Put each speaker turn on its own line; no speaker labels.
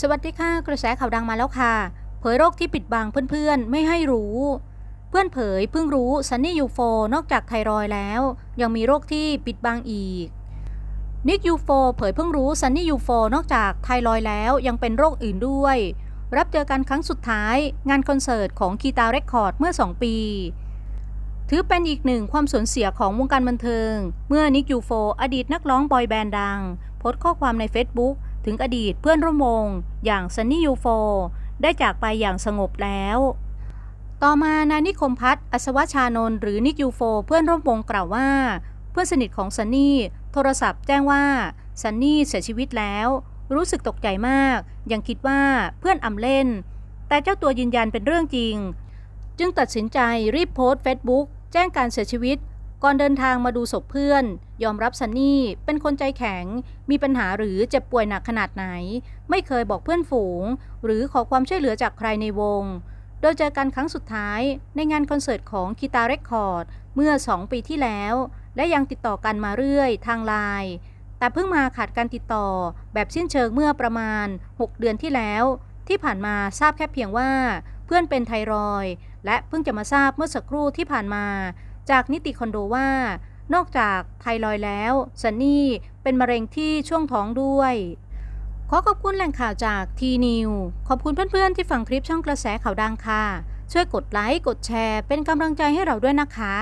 สวัสดีค่ะ กระแสข่าวดังมาแล้วค่ะ เผยโรคที่ปิดบังเพื่อนๆ ไม่ให้รู้ เพื่อนเผยเพิ่งรู้ซันนี่ยูโฟนอกจากไทรอยแล้ว ยังมีโรคที่ปิดบังอีกนิกยูโฟเผยเพิ่งรู้ซันนี่ยูโฟนอกจากไทรอยแล้วยังเป็นโรคอื่นด้วย รับเจอกันครั้งสุดท้าย งานคอนเสิร์ตของคีตาเรคคอร์ดเมื่อ 2 ปี ถือเป็นอีกหนึ่งความสูญเสียของวงการบันเทิง เมื่อนิกยูโฟอดีตนักร้องบอยแบนด์ดังโพสต์ข้อความใน Facebook ถึงอดีตเพื่อนร่วมวงอย่างซันนี่ยูโฟได้จากไปอย่างสงบแล้ว ต่อมานายนิคมพัฒน์อัศวชานนท์หรือนิกยูโฟเพื่อนร่วมวงกล่าวว่า เพื่อนสนิทของซันนี่โทรศัพท์แจ้งว่าซันนี่เสียชีวิตแล้ว รู้สึกตกใจมาก ยังคิดว่าเพื่อนอำเล่น แต่เจ้าตัวยืนยันเป็นเรื่องจริง จึงตัดสินใจรีบโพสต์เฟซบุ๊กแจ้งการเสียชีวิต ก่อนเดินทางมาดูศพเพื่อน ยอมรับซันนี่เป็นคนใจแข็ง มีปัญหาหรือเจ็บป่วยหนักขนาดไหน ไม่เคยบอกเพื่อนฝูง หรือขอความช่วยเหลือจากใครในวง โดยเจอกันครั้งสุดท้ายในงานคอนเสิร์ตของคีตาเรคคอร์ดเมื่อ 2 ปีที่แล้ว และยังติดต่อกันมาเรื่อยทางไลน์แต่เพิ่งมาขาดการติดต่อแบบสิ้นเชิงเมื่อประมาณ 6 เดือนที่แล้ว ที่ผ่านมาทราบแค่เพียงว่า เพื่อนเป็นไทรอยและเพิ่งจะมาทราบเมื่อสักครู่ที่ผ่านมา จากนิติคอนโดว่า นอกจากไทรอยแล้วซันนี่เป็นมะเร็งที่ช่วงท้องด้วย ขอขอบคุณแหล่งข่าวจากทีนิวขอบคุณเพื่อนๆที่ฟังคลิปช่องกระแสข่าวดังค่ะ ช่วยกดไลค์กดแชร์ เป็นกำลังใจให้เราด้วยนะคะ